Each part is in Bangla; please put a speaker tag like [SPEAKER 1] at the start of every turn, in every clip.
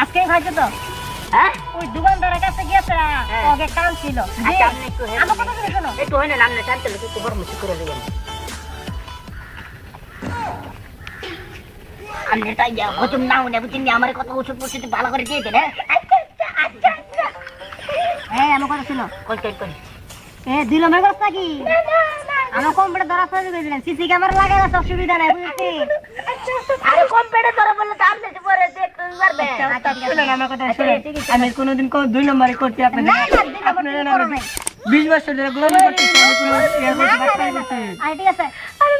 [SPEAKER 1] আজকে খাইছো তো?
[SPEAKER 2] হ্যাঁ?
[SPEAKER 1] ওই দোকানদারের কাছে গিয়েছে
[SPEAKER 2] হ্যাঁ।
[SPEAKER 1] ওকে কাম ছিল
[SPEAKER 2] আচ্ছা,
[SPEAKER 1] আমার কথা তুমি শোনো।
[SPEAKER 2] একটু হয় না আপনি টানতে লোক একটু বড় মুশকিল করে দিবেন। আপনি তাই হজম না হলে বুঝছেন আমার কত ওষুধ ওষুধ ভালো করে দিয়ে দেন
[SPEAKER 1] হ্যাঁ আমার কথা ছিল
[SPEAKER 2] কই কই কই?
[SPEAKER 1] এ দিল মেগস নাকি আমার কম্পিউটার ধরা করে দিলেন সিসি ক্যামেরা লাগাই না সব সুবিধা নাই বুঝছি?
[SPEAKER 2] আরে কম্পিউটার ধরে বললে তো আপনি পরে দেখতে পারবে।
[SPEAKER 1] আচ্ছা, ঠিক আছে।
[SPEAKER 3] আমার কথা
[SPEAKER 2] আচ্ছা,
[SPEAKER 3] শুনেন। আমি কোনোদিন কোনো দুই নম্বরে করতে আপনি
[SPEAKER 1] না, না,
[SPEAKER 3] বছর ধরে গোলামি করতেছি আমি কোনো ইয়ে করতে
[SPEAKER 1] আরে ঠিক আছে। আরে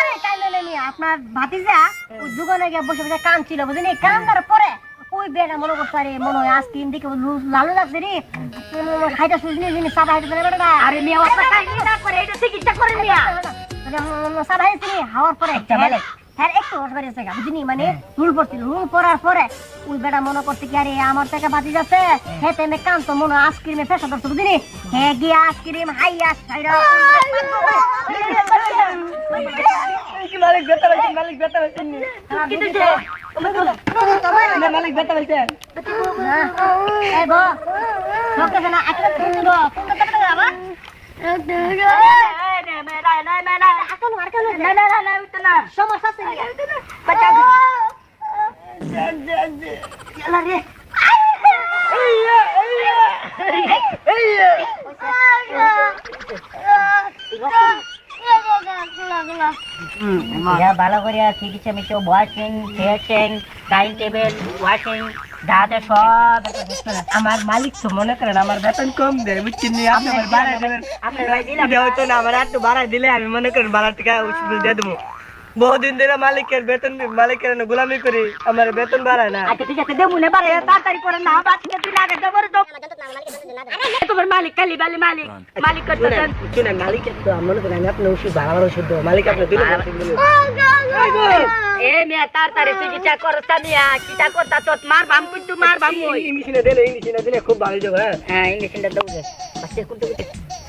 [SPEAKER 1] আরে কাইলে নেমি আপনার ভাতিজা ওই দোকানে গিয়ে বসে বসে কাম ছিল বুঝলি? কাম করার পরে বেটা মনে করছে আরে মনে হয় আইসক্রিম দেখে লু- লালু লাগছে রে খাইতে শুনছি জিনিস সাদা খাইতে পারে বেটা
[SPEAKER 2] আরে মিয়া ওটা না করে এটা চিকিৎসা করে মিয়া
[SPEAKER 1] সাদা খাইছি হাওয়ার পরে
[SPEAKER 2] আচ্ছা, ভালো।
[SPEAKER 1] হ্যাঁ একটু রস বেরিয়েছে গা বুঝিনি মানে রুল পড়ছিল রুল পড়ার পরে ওই বেটা মনে করছে কি আরে আমার টাকা বাতি যাচ্ছে হ্যাঁ তেমনি কাম তো মনে হয় আইসক্রিমে ফেসা ধরছে বুঝিনি হ্যাঁ গিয়ে আইসক্রিম খাইরা
[SPEAKER 3] কি মালিক বেতা বলছেন মালিক বেতা বলছেন নি?
[SPEAKER 2] কিন্তু যে
[SPEAKER 3] না, মালিক বেতা বলছেন
[SPEAKER 1] এই গো লোকে না একটা ফোন দিলো ফোন করতে পারবে বাবা এখন আর কেন না না না না উঠতে না সমস্যা আছে বাচ্চা চলা রে
[SPEAKER 2] ইয়া ভালো করে চিকিৎসা Meesho washing facing dining table washing দাদা সব
[SPEAKER 3] আমার মালিক তো মনে করেন আমার বেতন কম দেয় বুঝছেন আপনি আমার বাড়াই দেবেন।
[SPEAKER 2] আপনার ভাই দিলে
[SPEAKER 3] এটা হতো না আমার একটু বাড়াই দিলে আমি মনে করেন বাড়ার টাকা ওষুধ দিয়ে দেবো। বহুদিন ধরে মালিকের বেতন মালিকের না গোলামি করি আমার বেতন বাড়ায় না।
[SPEAKER 2] আচ্ছা ঠিক আছে দেবো না পারে তাড়াতাড়ি করে না বাচ্চা তুই লাগে দেবো তো তোমার মালিক কালি বালি মালিক মালিক করতেছেন
[SPEAKER 3] শুনে মালিকের তো মনে করেন আমি আপনার ওষুধ ভালো ওষুধ মালিক আপনার দিলে
[SPEAKER 2] এ মিয়া তাড়াতাড়ি চিকিৎসা করতা মিয়া কিটা করতা তোর মার বাম কিন্তু মার বাম ওই
[SPEAKER 3] ইংলিশে দিলে ইংলিশে দিলে খুব ভালো যাবে হ্যাঁ।
[SPEAKER 2] হ্যাঁ দাও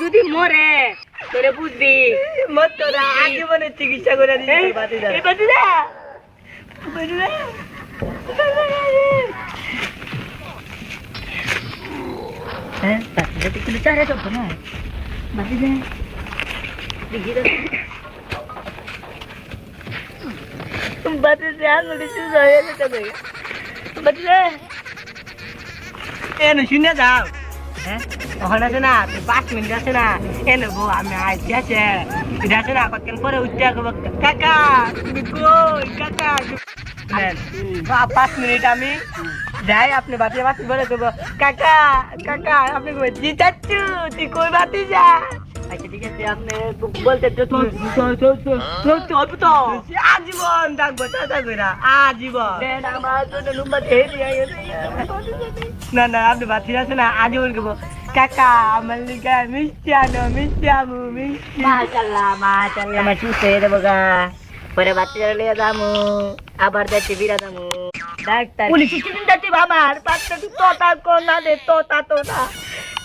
[SPEAKER 2] যদি মরে তোরে বুঝবি।
[SPEAKER 3] মত তোরা আজীবনের চিকিৎসা করে দিই তোর বাতি যা
[SPEAKER 2] এই বাতিদা হ্যাঁ বাতিদা কিন্তু চারে না। বাতিদা দেখি বাতিদা আঙুলি চুজ হয়ে গেছে বাতিদা
[SPEAKER 3] শুনে যাও। হ্যাঁ? ওখানে আছে না তুই পাঁচ মিনিট আছে না এনে বউ আমি আইছি আছে এটা আছে না কতক্ষণ পরে উঠতে আসব কাকা তুমি কই কাকা পাঁচ মিনিট আমি যাই আপনি বাতি বাতি বলে দেবো কাকা কাকা আপনি জি চাচ্ছু তুই কই বাতি যা
[SPEAKER 2] আচ্ছা ঠিক আছে আপনি বলতে তো তুমি
[SPEAKER 3] আজীবন
[SPEAKER 2] তো লুম্বা খেয়ে দিয়ে
[SPEAKER 3] না না আপনি বাতি আছে না আজীবন করব কাকা আমার লিগা মিষ্টি আনো মিষ্টি আমু মিষ্টি
[SPEAKER 2] মাশাল্লাহ মাশাল্লাহ আমার চুপ হয়ে দেবো গা পরে বাচ্চা লিয়ে যামু আবার যাচ্ছি বিরা যামু ডাক্তার পুলিশ স্টেশন যাচ্ছি বাবার বাচ্চা তুই তোতা কোন না দে তোতা তোতা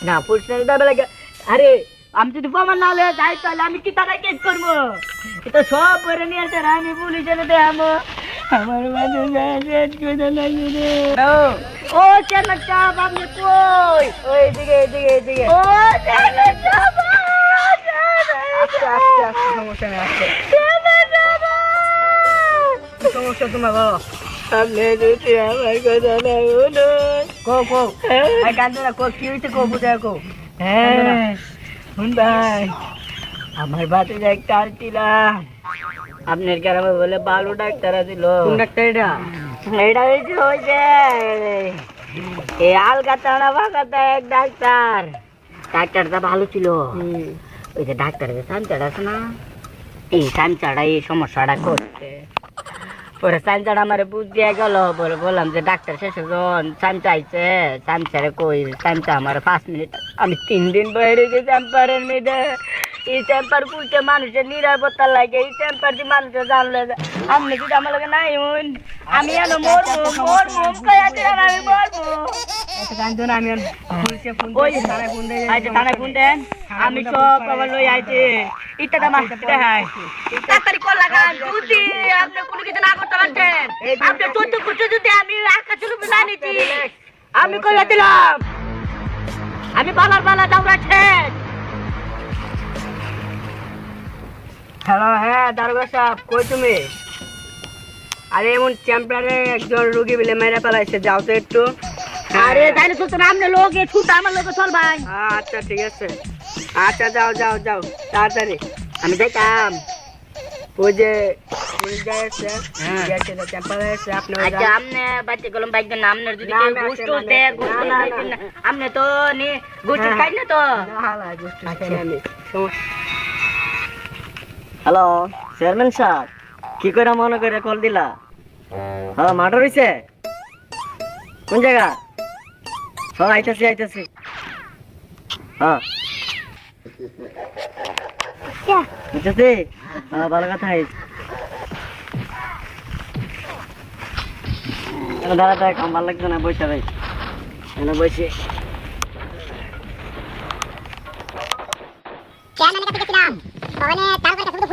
[SPEAKER 2] না পুলিশ যাবে লাগে আরে আমি যদি প্রমাণ না হলে যাই তাহলে আমি কি তারা কেস করব এটা সব করে নিয়ে আসে আমি পুলিশে দেখাবো
[SPEAKER 3] আমার মাঝে শেষ করে লাগবে রে
[SPEAKER 2] ও চেয়ারম্যান সাহেব আপনি কই?
[SPEAKER 3] ওই দিকে এদিকে এদিকে
[SPEAKER 2] ও চেয়ারম্যান সাহেব
[SPEAKER 3] আস্তে আস্তে আস্তে সমস্যা নেই আস্তে। কি সমস্যা তোমার গো আপনি যদি আমার কথা না। শুনুন কো কো আই কান্দো না কো কি হইছে কো বুঝা কো হ্যাঁ। শুন ভাই। আমার বাতে যাই কার ছিলাম।
[SPEAKER 2] আপনার গ্রামে বলে বালু ডাক্তার দিল
[SPEAKER 3] কোন ডাক্তার এটা?
[SPEAKER 2] এটা হয়েছে ওই যে এই আলকাতানা বাগাতা এক ডাক্তার। ডাক্তারটা ভালো ছিল। ওই যে ডাক্তার যে সামচাড়া আছে না এই সামচাড়া এই সমস্যাটা করছে। পরে চামচাটা আমার বুঝ দিয়ে গেল বলে বললাম যে ডাক্তার শেষ জন চামচা আইছে কই? চামচা আমার পাঁচ মিনিট আমি তিন দিন বাইরে গেছি চ্যাম্পারের মেয়েদে এই চ্যাম্পার পুলতে মানুষের নিরাপত্তা লাগে এই চ্যাম্পার দিয়ে মানুষের জানলে আপনি যদি আমার লগে নাই হন আমি এনে মরবো মরবো কয়া দিলাম আমি মরবো।
[SPEAKER 3] আমি
[SPEAKER 2] আচ্ছা দেন। আমি সব খবর লই আইছি। ইটা দাম তাড়াতাড়ি কল লাগান যদি আপনি কোনো কিছু না করতে পারছেন আপনি চোদ্দ কুচু যদি আমি আকাশ রূপে না আমি কইয়া দিলাম। আমি বালার বালা দৌড়াচ্ছেন
[SPEAKER 3] হ্যালো হ্যাঁ দারোগা সাহেব কই তুমি? আরে এমন চ্যাম্পিয়নে একজন রুগী বিলে মেরে ফেলাইছে যাও তো একটু।
[SPEAKER 2] আরে তাইলে চলতে না আপনি লোকে ছুট আমার লোকে চল ভাই।
[SPEAKER 3] আচ্ছা ঠিক আছে। আচ্ছা যাও যাও যাও তাড়াতাড়ি।
[SPEAKER 2] আমি যাইতাম।
[SPEAKER 3] ওই যে
[SPEAKER 2] হ্যাঁ।
[SPEAKER 3] আপনি
[SPEAKER 2] আচ্ছা তো নি ঘুষ
[SPEAKER 3] হ্যাঁ।
[SPEAKER 2] খাই না তো?
[SPEAKER 3] আমি। সমস্যা।
[SPEAKER 4] হ্যালো চেয়ারম্যান সাহেব কি করে মনে করে কল দিলা? হ্যাঁ মাঠে রয়েছে কোন জায়গা? হ্যাঁ আইতাছি আইতাছি। হ্যাঁ হ্যাঁ ভালো কথা দাঁড়া কাম ভালো লাগছে না?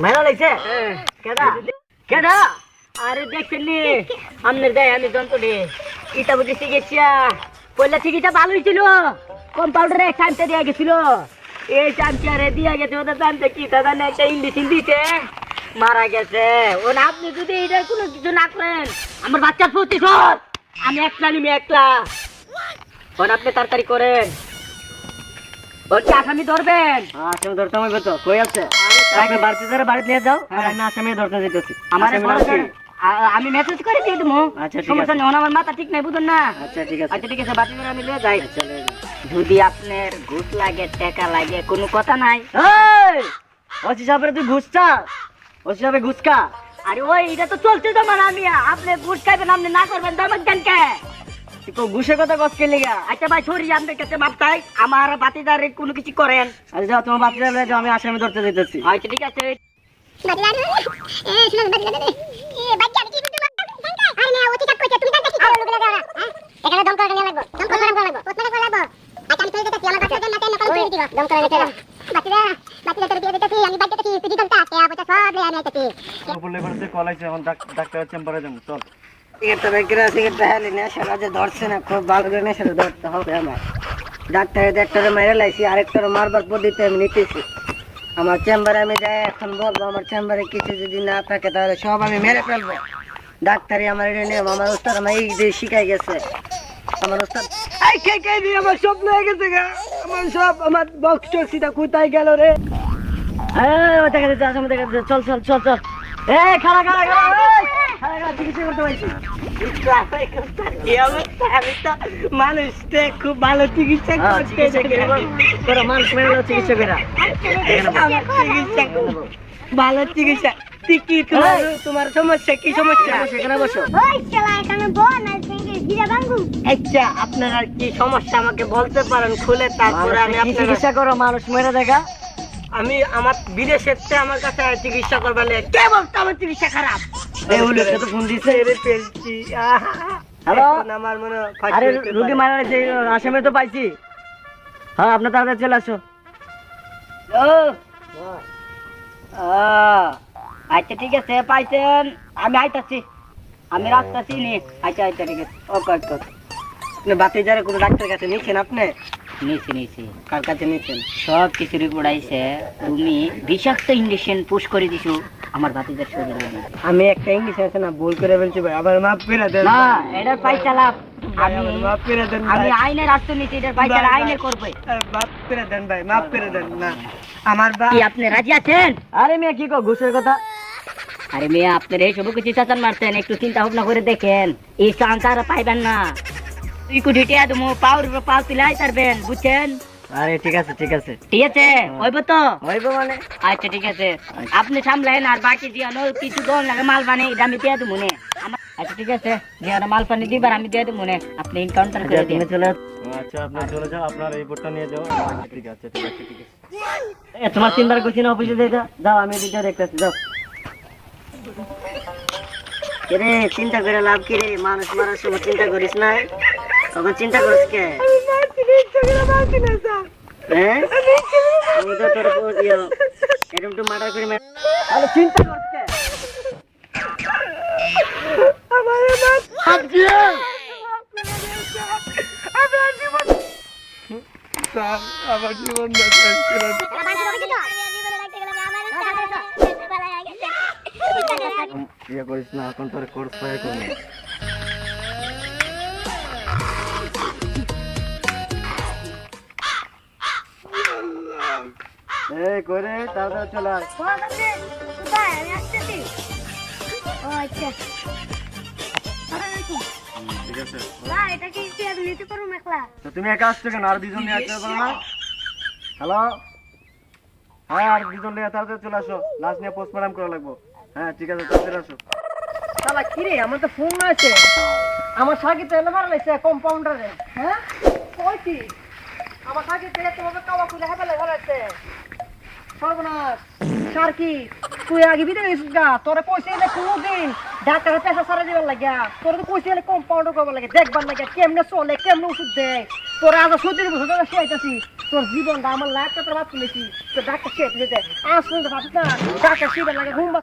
[SPEAKER 4] মেলা লাগছে। কেডা?
[SPEAKER 2] কেডা? আরে দেখছেন নি? আমনের দেয় আমি যন্ত্রটি ইটা বুঝি চিকিৎসা পয়লা চিকিৎসা ভালোই ছিল। কম্পাউন্ডারে দেওয়া গেছিল। এই চামচারে দিয়া গেছে ওদের চামচা কি দাদা না একটা দিতে মারা গেছে। ও না আপনি যদি এটার কোনো কিছু না করেন আমার বাচ্চার প্রতিশোধ আমি একলা নিমি একলা। ওন আপনি তাড়াতাড়ি করেন। ওর আসামি ধরবেন।
[SPEAKER 4] আসামি ধরতে হবে তো কই আছে? আপনি বাড়িতে ধরে বাড়িতে নিয়ে যাও। আর আমি আসামি ধরতে যেতেছি
[SPEAKER 2] আমার
[SPEAKER 4] আসামি নাম কি?
[SPEAKER 2] আমি মেসেজ করে দিয়ে দেবো।
[SPEAKER 4] আচ্ছা,
[SPEAKER 2] সমস্যা নেই আমার মাথা ঠিক নাই বুঝুন না।
[SPEAKER 4] আচ্ছা ঠিক আছে।
[SPEAKER 2] আচ্ছা ঠিক আছে আমি যাই। যদি আপনার ঘুষ লাগে টাকা লাগে কোনো কথা নাই।
[SPEAKER 4] ওসি সাহেবের তুই ঘুষ চাস ওসি সাহেবে ঘুষ খা?
[SPEAKER 2] আরে ওই এটা তো চলছে তো মানে আমি আপনি ঘুষ খাইবেন আপনি না করবেন তো আমাকে কে?
[SPEAKER 4] কো ঘুষের কথা কস কে লিগা?
[SPEAKER 2] আচ্ছা ভাই সরি আপনার কাছে মাপ চাই। আমার বাতিদারে কোনো কিছু করেন।
[SPEAKER 4] আচ্ছা যাও তোমার যাও আমি আসামি ধরতে যেতেছি
[SPEAKER 2] আচ্ছা ঠিক আছে।
[SPEAKER 1] হ্যাঁ? এখানে দম করে লাগবো দম করে লাগবো ওতনা করে লাগবো। আচ্ছা আমি চলে যেতেছি আমার বাচ্চা না তেন করে দিব। দম করে নিতে বাচ্চা বাচ্চা তোর বিয়ে দিতেছি আমি বাচ্চা তুই দমটা কে আবটা সব লয়ে আইতেছি
[SPEAKER 4] বললে বলতে কল আছে এখন ডাক্তার চেম্বারে যাব চল।
[SPEAKER 3] ধরছে না, খুব ভালো করে ধরতে হবে আমার। একটারে মেরে আমি নিতেছি। আমার চেম্বারে আমি বলব, আমার চেম্বারে কিছু যদি না থাকে, তাহলে সব আমি মেরে ফেলব। আমার এটা নিয়ম আমার ওস্তাদ আমার এই যে শিখাই গেছে। আমার দিয়ে আমার হয়ে গেছে সব, আমার বক্স কোথায় গেল রে?
[SPEAKER 4] আসামি চল চল চল চল। এই, খাড়া খাড়া খাড়া খাড়া চিকিৎসা করতে পারছি?
[SPEAKER 3] তোমার সমস্যা কি সমস্যা আচ্ছা আপনার আর কি সমস্যা আমাকে বলতে পারেন খুলে তারপরে আমি
[SPEAKER 4] চিকিৎসা করো। মানুষ মেরে দেখা
[SPEAKER 3] আমি আমার বিদেশের আমার কাছে চিকিৎসা করবার আমার চিকিৎসা খারাপ হয়
[SPEAKER 4] আসামে তো পাইছি। হ্যাঁ আপনার চলে আসো।
[SPEAKER 2] আচ্ছা ঠিক আছে পাইছেন। আমি আইতাছি। আমি রাস্তা চিনি আচ্ছা আচ্ছা ঠিক আছে।
[SPEAKER 3] ওকে ওকে আপনি বাতি যারা কোনো ডাক্তার কাছে নিচ্ছেন আপনি? কার কাছে নিচ্ছেন
[SPEAKER 2] সব কিছু রিপোর্ট আইছে। তুমি বিষাক্ত ইঞ্জেকশন পুশ করে দিছো। আমার ভাতিজার শরীর
[SPEAKER 5] আমি একটা ইংলিশ আছে না ভুল করে ফেলছি ভাই। আবার মাফ করে দেন।
[SPEAKER 2] না এটার পাইচালা
[SPEAKER 5] ভাই,
[SPEAKER 2] আমি
[SPEAKER 5] মাফ করে দেন
[SPEAKER 2] আমি আইনের এটার পাইচালা
[SPEAKER 5] ভাই,
[SPEAKER 2] আইনে
[SPEAKER 5] ভাই।
[SPEAKER 2] করবে।
[SPEAKER 5] মাফ করে দেন ভাই মাফ করে দেন না। আমার
[SPEAKER 2] কি আপনি রাজি আছেন?
[SPEAKER 3] আরে মেয়ে কি কো ঘুষের কথা?
[SPEAKER 2] আরে মেয়ে আপনার এই সব কিছু চাচান মারতেন একটু চিন্তা ভাবনা করে দেখেন। এই চান্স আর পাইবেন না। তুই কোটি টিয়া তুমি পাওয়ার পাও তুলাই পারবেন বুঝছেন?
[SPEAKER 3] আরে ঠিক আছে ঠিক আছে।
[SPEAKER 2] ঠিক আছে হইব তো?
[SPEAKER 3] হইব মানে?
[SPEAKER 2] আচ্ছা ঠিক আছে। আপনি সামলাইন আর বাকি দিয়ে আনো কিছু দোন লাগে মাল বানি এটা আমি দিয়ে দেবো নে। আচ্ছা ঠিক আছে। দিয়ে আনো মাল পানি দিবার আমি দিয়ে দেবো নে। আপনি এনকাউন্টার করে
[SPEAKER 3] আচ্ছা,
[SPEAKER 2] দিন
[SPEAKER 3] চলে
[SPEAKER 4] আচ্ছা আপনি চলে যাও আপনার এই বোর্ডটা নিয়ে যাও। ঠিক আছে ঠিক আছে ঠিক আছে।
[SPEAKER 3] এ, তোমার চিন্তার করছি না অফিসে যাই যাও আমি দিতে দেখতেছি যাও। রে চিন্তা করে লাভ কি রে? মানুষ মারার সময় চিন্তা করিস না? তখন চিন্তা করিস কে? চিন্তা করিস
[SPEAKER 5] আমার জীবন।
[SPEAKER 4] ইয়ে করিস না এখন তোর কোর্স ফায়ার করে চলে আয়। ঠিক আছে। তো তুমি একা আসছো কেন? আর দুজন নিয়ে আসতে পারো না? হ্যালো? হ্যাঁ আর দুজন নিয়ে তাড়াতাড়ি চলে আসো। লাস্ট নিয়ে পোস্টমর্টম করা লাগবো। হ্যাঁ ঠিক আছে তাড়াতাড়ি আসো।
[SPEAKER 5] শালা কি রে আমার তো ফোন আছে। আমার সাকি তো লাইছে কম্পাউন্ডারে হ্যাঁ? কই আমার সাকি থেকে তোমাকে কাওয়া খুলে হেবেলে সর্বনাশ। সার কি? তুই আগে বিদে গেছিস গা? তোরে কইছে না কোনোদিন ডাক্তারের পেশা সারা দিবার লাগে। তোর তো পয়সা এলে কম্পাউন্ডার করবার লাগে। দেখবার লাগে কেমনে চলে, কেমনে ওষুধ দেয়। তোর আজ সত্যি বছর ধরে সে আইতাছি তোর জীবনটা আমার লাইফটা তোর তুলেছি তোর ডাক্তার তুলে দেয় আজ পর্যন্ত ভাবিস না, ডাক্তার শিবার লাগে ঘুম